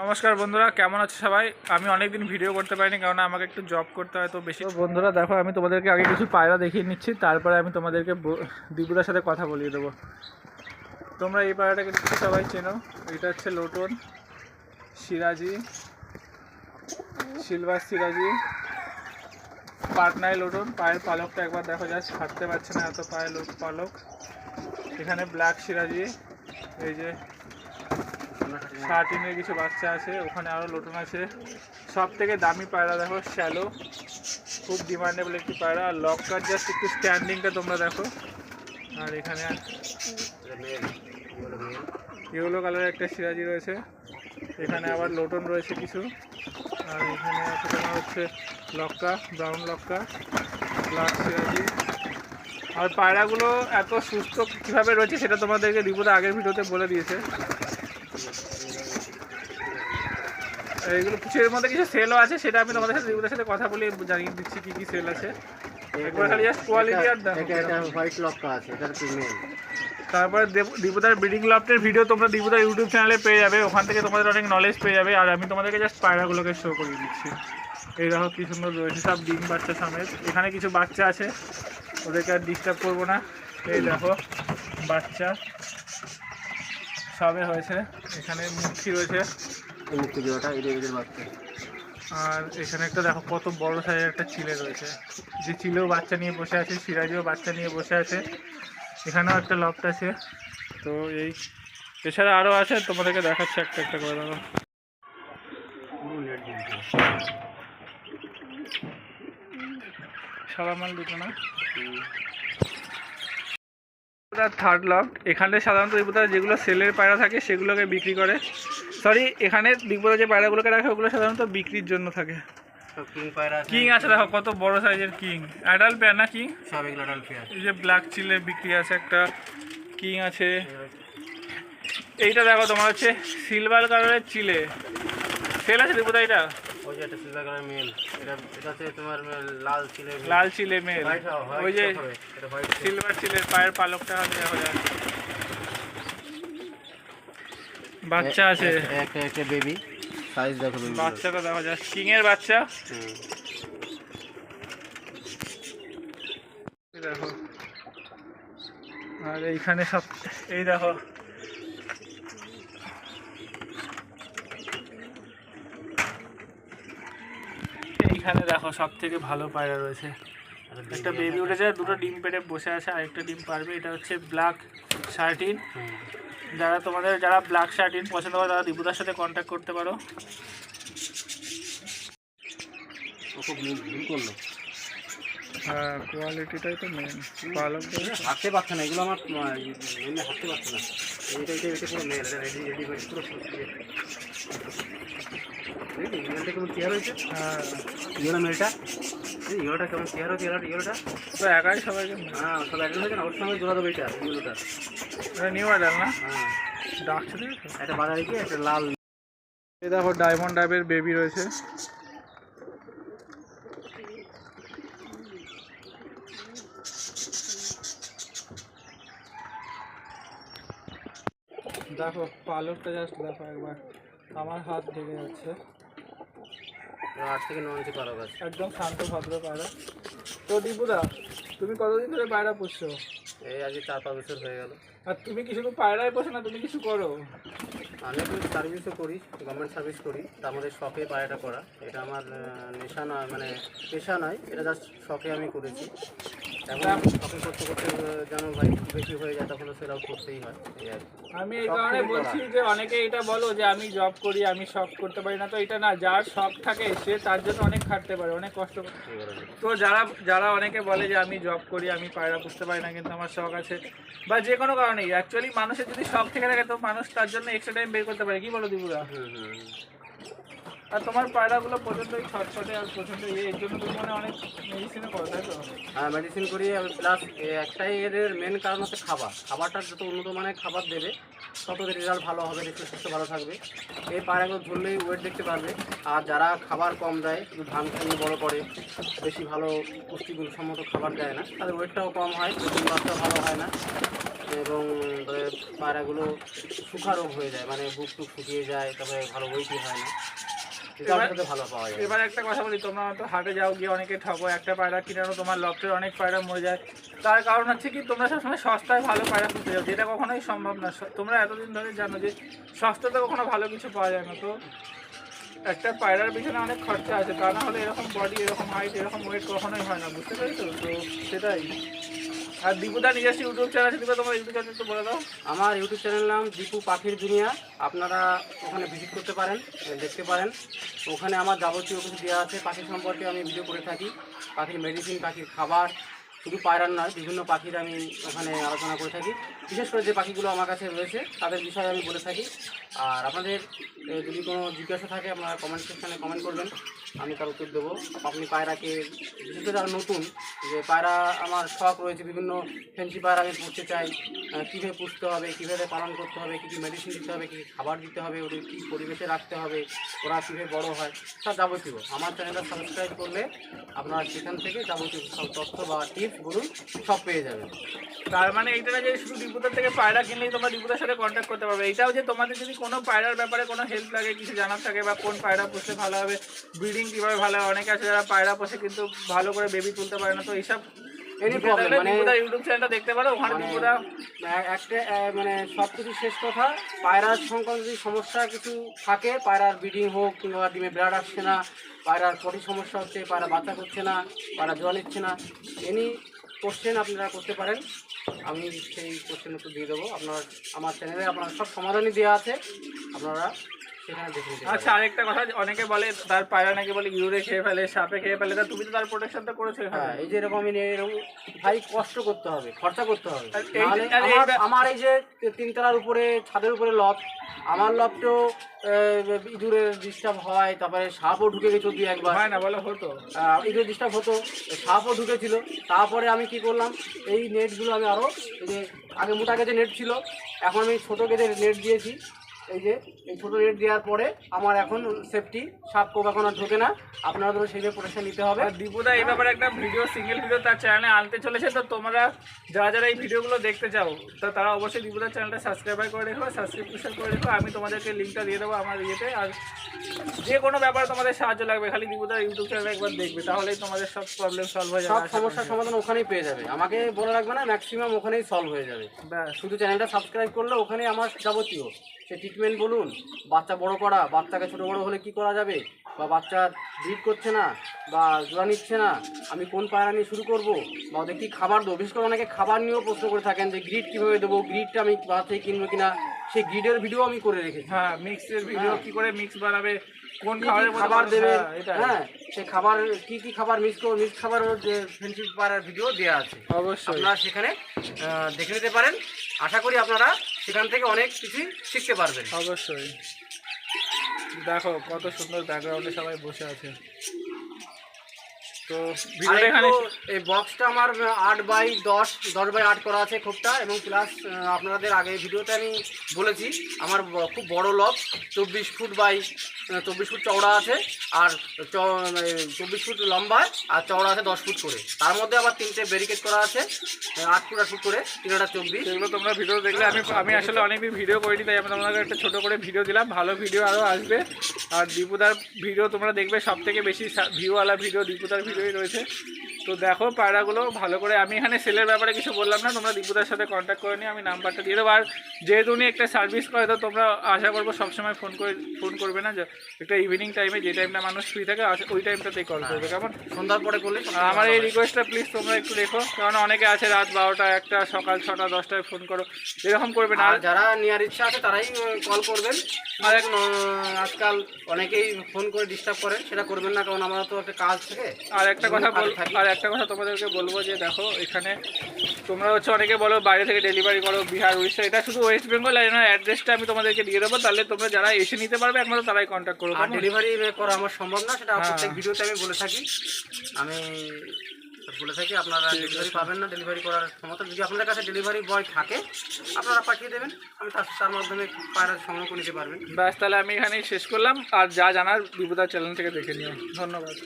নমস্কার বন্ধুরা, কেমন আছে সবাই? আমি অনেকদিন ভিডিও করতে পারিনি কারণ আমাকে একটু জব করতে হয়, তো বেশি বন্ধুরা, দেখো, আমি তোমাদেরকে আগে কিছু পায়রা দেখিয়ে নিচ্ছি, তারপরে আমি তোমাদেরকে দিপুদার সাথে কথা বলিয়ে দেবো। তোমরা এই পায়রাটাকে সবাই চেনো, এটা হচ্ছে লোটন সিরাজি, সিলভার সিরাজি, পাটনায় লোটন, পায়ের পালকটা একবার দেখো, যা ছাড়তে পারছে না এত পায়ের লোক পালক। এখানে ব্ল্যাক সিরাজি, এই যে শার্টিনের কিছু বাচ্চা আছে, ওখানে আরও লোটন আছে। সব থেকে দামি পায়রা দেখো শ্যালো খুব ডিমান্ডেবল একটি পায়রা। আর লকটার জাস্ট একটু স্ট্যান্ডিংটা তোমরা দেখো। আর এখানে ইয়েলো কালারের একটা সিরাজি রয়েছে। এখানে আবার লোটন রয়েছে কিছু। আর এখানে তোমার হচ্ছে লক্কা ব্রাউন লক্কা ব্ল্যাক সিরাজি। আর পায়রাগুলো এত সুস্থ কীভাবে রয়েছে সেটা তোমাদেরকে রিপোর্টে আগের ভিডিওতে বলে দিয়েছে। এইগুলো কিছু এর মধ্যে কিছু সেলও আছে সেটা আমি তোমাদের সাথে রিপোর্টের সাথে কথা বলে জানিয়ে দিচ্ছি কী কী সেল আছে। একবার খালি জাস্ট কোয়ালিটি আর এটা হোয়াইট লক্কা আছে এটা হচ্ছে তারপরে দীপুদার ব্রিডিং লফটের ভিডিও তোমরা দীপুদার ইউটিউব চ্যানেলে পেয়ে যাবে ওখান থেকে তোমাদের অনেক নলেজ পেয়ে যাবে আর আমি তোমাদেরকে জাস্ট পায়রাগুলোকে শো করে দিচ্ছি। এই দেখো কি সুন্দর রয়েছে সব ডিম বাচ্চা সমেত। এখানে কিছু বাচ্চা আছে ওদেরকে আর ডিস্টার্ব করব না। এই দেখো বাচ্চা। সবে হয়েছে এখানে মুখি রয়েছে। এই মুক্তি দেওয়াটা এদের এদের বাচ্চা। আর এখানে একটা দেখো কত বড় সাইজের একটা চিলে রয়েছে। যে চিলেও বাচ্চা নিয়ে বসে আছে, সিরাজিও বাচ্চা নিয়ে বসে আছে। এখানেও একটা লফট আছে। তো এই, এছাড়া আরও আছে, তোমাদেরকে দেখাচ্ছি একটা একটা করে পুরো সাদা মাল দুটো না? থার্ড লফট এখানে সাধারণত যেগুলো সেলের পায়রা থাকে, সেগুলোকে বিক্রি করে। সরি এখানে রিপোর্টার যে পায়রাগুলোকে রাখে ওগুলো সাধারণত বিক্রির জন্য থাকে। কিং আছে। দেখো কত বড় সাইজের কিং অ্যাডাল্ট পেয়ার না কিং এই যে ব্ল্যাক চিলে বিক্রি আছে একটা কিং আছে। এইটা দেখো তোমার হচ্ছে সিলভার কালারের চিলে সেল আছে দীপুদা এটা? ওই যে একটা সিলভার কালার মেল এটা এটা হচ্ছে তোমার লাল চিলে মেল ওই যে সিলভার চিলের পায়ের পালকটা হবে দেখা যায় বাচ্চা আছে। একটা একটা বেবি সাইজ দেখো বেবি বাচ্চাটা দেখা যায় কিং এর বাচ্চা দেখো। আর এইখানে সব এই দেখো। এইখানে দেখো সব থেকে ভালো পায়রা রয়েছে। একটা বেবি উঠেছে দুটো ডিম পেটে বসে আছে আরেকটা ডিম পারবে এটা হচ্ছে ব্ল্যাক শার্টিন যারা তোমাদের যারা ব্ল্যাক শার্টিন পছন্দ করে তারা দীপুদার সাথে কন্ট্যাক্ট করতে পারো। ও খুব ভুল ভুল করল। হ্যাঁ কোয়ালিটিটাই তো মেন হাঁটতে পারছে না এগুলো আমার এমনি হাঁটতে পারছে না। এটা এটা এটা পুরো মেল রেডি রেডি করে পুরো মেলটা কেমন চেয়ার হয়েছে? হ্যাঁ। মেলটা ইয়েলোটা কেমন? চেয়ার হয়েছে ইয়েলোটা ইয়েলোটা? তো একাই সবাইকে হ্যাঁ সব একজন হয়েছে না? ওর সঙ্গে জোড়া দেবো এটা ইয়েলোটা। নিউ মডেল না? হ্যাঁ। ডাকছে একটা বাজারে গিয়ে একটা লাল এই দেখো ডায়মন্ড ডাইভের বেবি রয়েছে। দেখো পালকটা জাস্ট দেখো একবার। আমার হাত ঢেকে যাচ্ছে। আট থেকে ন ইঞ্চি পারো গাছ একদম শান্ত ভদ্র পাড়া তো দীপুদা তুমি কতদিন ধরে পায়রা পুষছো? এই আজকে চার পাঁচ বছর হয়ে গেল। আর তুমি কি শুধু পায়রাই পোষো না তুমি কিছু করো? আমি একটু সার্ভিসও করি গভর্নমেন্ট সার্ভিস করি। তার মধ্যে শখে পায়রাটা করা। এটা আমার নেশা নয় মানে পেশা নয় এটা জাস্ট শখে আমি করেছি। আমি এই কারণে বলছি যে অনেকে এটা বলো যে আমি জব করি আমি শখ করতে পারি না তো এটা না যার শখ থাকে সে তার জন্য অনেক খাটতে পারে অনেক কষ্ট তো যারা যারা অনেকে বলে যে আমি জব করি আমি পায়রা পুষতে পারি না কিন্তু আমার শখ আছে বা যে কোনো কারণেই অ্যাকচুয়ালি মানুষের যদি শখ থেকে থাকে তো মানুষ তার জন্য এক্সট্রা টাইম বের করতে পারে কি বলো দিবুরা। আর তোমার পায়রাগুলো প্রচণ্ডই ছটফটে আর প্রচণ্ড ইয়ে এর জন্য তুমি মনে অনেক মেডিসিনও করো, তাই তো? হ্যাঁ মেডিসিন করি প্লাস একটাই এদের মেন কারণ হচ্ছে খাবার। খাবারটা যত উন্নত মানের খাবার দেবে, তত রেজাল্ট ভালো হবে, দেখতে সুস্থ, ভালো থাকবে। এই পায়রাগুলো ধরলেই ওয়েট দেখতে পারবে। আর যারা খাবার কম দেয় শুধু ধান খাইয়ে বড় করে, বেশি ভালো পুষ্টিগুণ সম্মত খাবার দেয় না, তাদের ওয়েটটাও কম হয় প্রোটিন মাত্রাও ভালো হয় না। এবং পায়রাগুলো শুকা রোগ হয়ে যায় মানে বুক টুক শুকিয়ে যায়, তারপরে ভালো ওয়েটই হয় না। এবার একটা কথা বলি তোমরা তো হাটে যাও গিয়ে অনেকে ঠকো একটা পায়রা কিনানো তোমার লফটের অনেক পায়রা মরে যায়। তার কারণ হচ্ছে কি তোমরা সবসময় সস্তায় ভালো পায়রা খুঁজতে যাও যেটা কখনোই সম্ভব না। তোমরা এতদিন ধরে জানো যে সস্তাতে কখনো ভালো কিছু পাওয়া যায় না। তো একটা পায়রার পিছনে অনেক খরচা আছে তা না হলে এরকম বডি এরকম হাইট এরকম ওয়েট কখনোই হয় না বুঝতে পেরেছ? তো সেটাই। আর দীপুদা নিজস্ব ইউটিউব চ্যানেল আছে তোমার ইউটিউব চ্যানেল বলে দাও। আমার ইউটিউব চ্যানেল নাম দীপু পাখির দুনিয়া। আপনারা ওখানে ভিজিট করতে পারেন দেখতে পারেন। ওখানে আমার যাবতীয় কিছু দেওয়া আছে। পাখি সম্পর্কে আমি ভিডিও করে থাকি। পাখির মেডিসিন পাখির খাবার শুধু পায়রার নয়, বিভিন্ন পাখির আমি ওখানে আলোচনা করে থাকি। বিশেষ করে যে পাখিগুলো আমার কাছে রয়েছে, তাদের বিষয়ে আমি বলে থাকি। আর আপনাদের যদি কোনো জিজ্ঞাসা থাকে, আপনারা কমেন্ট সেকশানে কমেন্ট করবেন। আমি তার উত্তর দেবো। আপনি পায়রাকে, বিশেষ করে যারা নতুন, যে পায়রা আমার শখ রয়েছে, বিভিন্ন ফেন্সি পায়রা আমি পুষতে চাই কীভাবে পুষতে হবে, কীভাবে পালন করতে হবে, কী কী মেডিসিন দিতে হবে, কী খাবার দিতে হবে, ওদের কী পরিবেশে রাখতে হবে, ওরা কীভাবে বড় হয়, সব যাবতীয়। আমার চ্যানেলটা সাবস্ক্রাইব করলে আপনারা সেখান থেকে যাবতীয় সব তথ্য বা টিপস বলুন, সব পেয়ে যাবে তার মানে এইটা না যে শুধু ডিপুদার থেকে পায়রা কিনলেই তোমরা ডিপুদার সাথে কন্ট্যাক্ট করতে পারবে। এটাও যে তোমাদের যদি কোনো পায়রার ব্যাপারে কোনো হেল্প লাগে, কিছু জানার থাকে বা কোন পায়রা পোষে ভালো হবে ব্রিডিং কীভাবে ভালো হয়, অনেকে আছে যারা পায়রা পোষে কিন্তু ভালো করে বেবি তুলতে পারে না, তো এইসব মানে- ইউটিউব চ্যানেলটা দেখতে পারো ওখানে একটা মানে সব কিছু শেষ কথা। পায়রার সংক্রান্ত যদি সমস্যা কিছু থাকে পায়রার ব্রিডিং হোক কিংবা ডিমে ব্লাড আসছে না পায়রার পটি সমস্যা হচ্ছে পায়রা বাচ্চা করছে না পায়রা জল নিচ্ছে না এনি কোশ্চেন আপনারা করতে পারেন। আমি সেই কোশ্চেন উত্তর দিয়ে দেবো। আপনার আমার চ্যানেলে আপনার সব সমাধানই দেওয়া আছে। আপনারা আচ্ছা আরেকটা কথা অনেকে বলে তার পায়রা নাকি বলে ইউরে খেয়ে ফেলে সাপে খেয়ে ফেলে তা তুমি তো তার প্রোটেকশনটা করেছ হ্যাঁ এই যে এরকম এরকম ভাই কষ্ট করতে হবে খরচা করতে হবে। আমার- এই যে তিনতলার উপরে ছাদের উপরে লফট আমার লফটেও ইঁদুরের ডিস্টার্ব হয় তারপরে সাপও ঢুকে গেছিল দুই একবার হয় না বলো হতো। ইঁদুর ডিস্টার্ব হতো সাপও ঢুকেছিল। তারপরে আমি কি করলাম এই নেটগুলো আমি আরও যে আগে মোটা গেছে নেট ছিল এখন আমি ছোটো গেজে নেট দিয়েছি। এই যে এই ছোটো রেট দেওয়ার পরে আমার এখন সেফটি সাপ কোবা কোনো ঢোকে না। আপনাদেরও সেইভাবে প্রোটেকশন নিতে হবে। আর দীপুদা এই ব্যাপারে একটা ভিডিও সিঙ্গেল ভিডিও তার চ্যানেলে আনতে চলেছে তো তোমরা যারা যারা এই ভিডিওগুলো দেখতে চাও তো তারা অবশ্যই দীপুদার চ্যানেলটা সাবস্ক্রাইব করে রেখো সাবস্ক্রিপশন করে রেখো। আমি তোমাদেরকে লিঙ্কটা দিয়ে দেবো আমার ইয়েতে। আর যে কোনো ব্যাপারে তোমাদের সাহায্য লাগবে খালি দীপুদার ইউটিউব চ্যানেলে একবার দেখবে তাহলেই তোমাদের সব প্রবলেম সলভ হয়ে যাবে সব সমস্যার সমাধান ওখানেই পেয়ে যাবে। আমাকে বলে রাখবে না ম্যাক্সিমাম ওখানেই সলভ হয়ে যাবে। শুধু চ্যানেলটা সাবস্ক্রাইব করলে ওখানে আমার যাবতীয়। সে ট্রিটমেন্ট বলুন। বাচ্চা বড় করা, বাচ্চাকে ছোট বড় হলে কি করা যাবে? বা বাচ্চা ব্রিড করছে না, বা জোড়া নিচ্ছে না, আমি কোন পায়রা নিয়ে শুরু করব? বা ওদের কী খাবার দেবো? বিশেষ করে অনেকে খাবার নিয়েও প্রশ্ন করে থাকেন যে গ্রিড কীভাবে দেবো? গ্রিডটা আমি বাচ্চাই কিনবো কিনা? সেই গ্রিডের ভিডিও আমি করে রেখেছি। হ্যাঁ মিক্সের ভিডিও হ্যাঁ। কি করে মিক্স বানাবে কোন খাবারের খাবার দেবে হ্যাঁ। হ্যাঁ সেই খাবার কি কি খাবার মিক্স করব মিক্স খাবারের যে ফেন্সি পায়রার ভিডিও দেওয়া আছে। অবশ্যই। আপনারা সেখানে দেখে নিতে পারেন। আশা করি আপনারা সেখান থেকে অনেক কিছুই শিখতে পারবেন। অবশ্যই। দেখো কত সুন্দর ব্যাকগ্রাউন্ডে সবাই বসে আছে। তো ভিডিওটা এখানে এই বক্সটা আমার আট বাই দশ দশ বাই আট করা আছে খোপটা এবং প্লাস আপনাদের আগে ভিডিওতে আমি বলেছি আমার খুব বড় লক চব্বিশ ফুট বাই চব্বিশ ফুট চওড়া আছে আর চব্বিশ ফুট লম্বা আর চওড়া আছে দশ ফুট করে। তার মধ্যে আবার তিনটে ব্যারিকেড করা আছে আট ফুট আট ফুট করে তিনটা চব্বিশ। সেগুলো তোমরা ভিডিও দেখলে আমি আমি আসলে অনেকদিন ভিডিও করিনি তাই আমি তোমাদের একটা ছোটো করে ভিডিও দিলাম ভালো ভিডিও আরও আসবে। আর দীপুদার ভিডিও তোমরা দেখবে সব থেকে বেশি ভিউওয়ালা ভিডিও দীপুদার ভিডিওই রয়েছে তো দেখো পায়রাগুলো ভালো করে আমি এখানে সেলের ব্যাপারে কিছু বললাম না তোমরা দীপুদার সাথে কন্ট্যাক্ট করে নিয়ে আমি নাম্বারটা দিয়ে দেবো। আর যেহেতু উনি একটা সার্ভিস করে তো তোমরা আশা করব সবসময় ফোন করে ফোন করবে না যে একটা ইভিনিং টাইমে যে টাইমটা মানুষ ফ্রি থাকে ওই টাইমটাতেই কল করবে কেমন? সন্ধ্যার পরে করলে আর আমার এই রিকোয়েস্টটা প্লিজ তোমরা একটু দেখো কারণ অনেকে আছে রাত বারোটা একটা সকাল ছটা দশটায় ফোন করো এরকম করবে না। আর যারা নেওয়ার ইচ্ছা আছে তারাই কল করবেন। আর আজকাল অনেকেই ফোন করে ডিস্টার্ব করে সেটা করবেন না কারণ আমার তো একটা কাজ থাকে। আর একটা কথা বল আর একটা কথা তোমাদেরকে বলব যে দেখো এখানে তোমরা হচ্ছে অনেকে বলো বাইরে থেকে ডেলিভারি করো বিহার উড়িষ্যা এটা শুধু ওয়েস্ট বেঙ্গল আর এনার অ্যাড্রেসটা আমি তোমাদেরকে দিয়ে দেবো তাহলে তোমরা যারা এসে নিতে পারবে একমাত্র তারাই কন্ট্যাক্ট করো আর? ডেলিভারি করা আমার সম্ভব না সেটা হ্যাঁ। প্রত্যেক ভিডিওতে আমি বলে থাকি। আমি বলে থাকি আপনারা ডেলিভারি পাবেন না ডেলিভারি করার ক্ষমতা। যদি আপনাদের কাছে ডেলিভারি বয় থাকে আপনারা পাঠিয়ে দেবেন আমি তার তার মাধ্যমে পায়রা সংগ্রহ করে নিতে পারবেন। ব্যাস তাহলে আমি এখানেই শেষ করলাম আর যা জানার বিভূতার চ্যানেল থেকে দেখে নিও। ধন্যবাদ।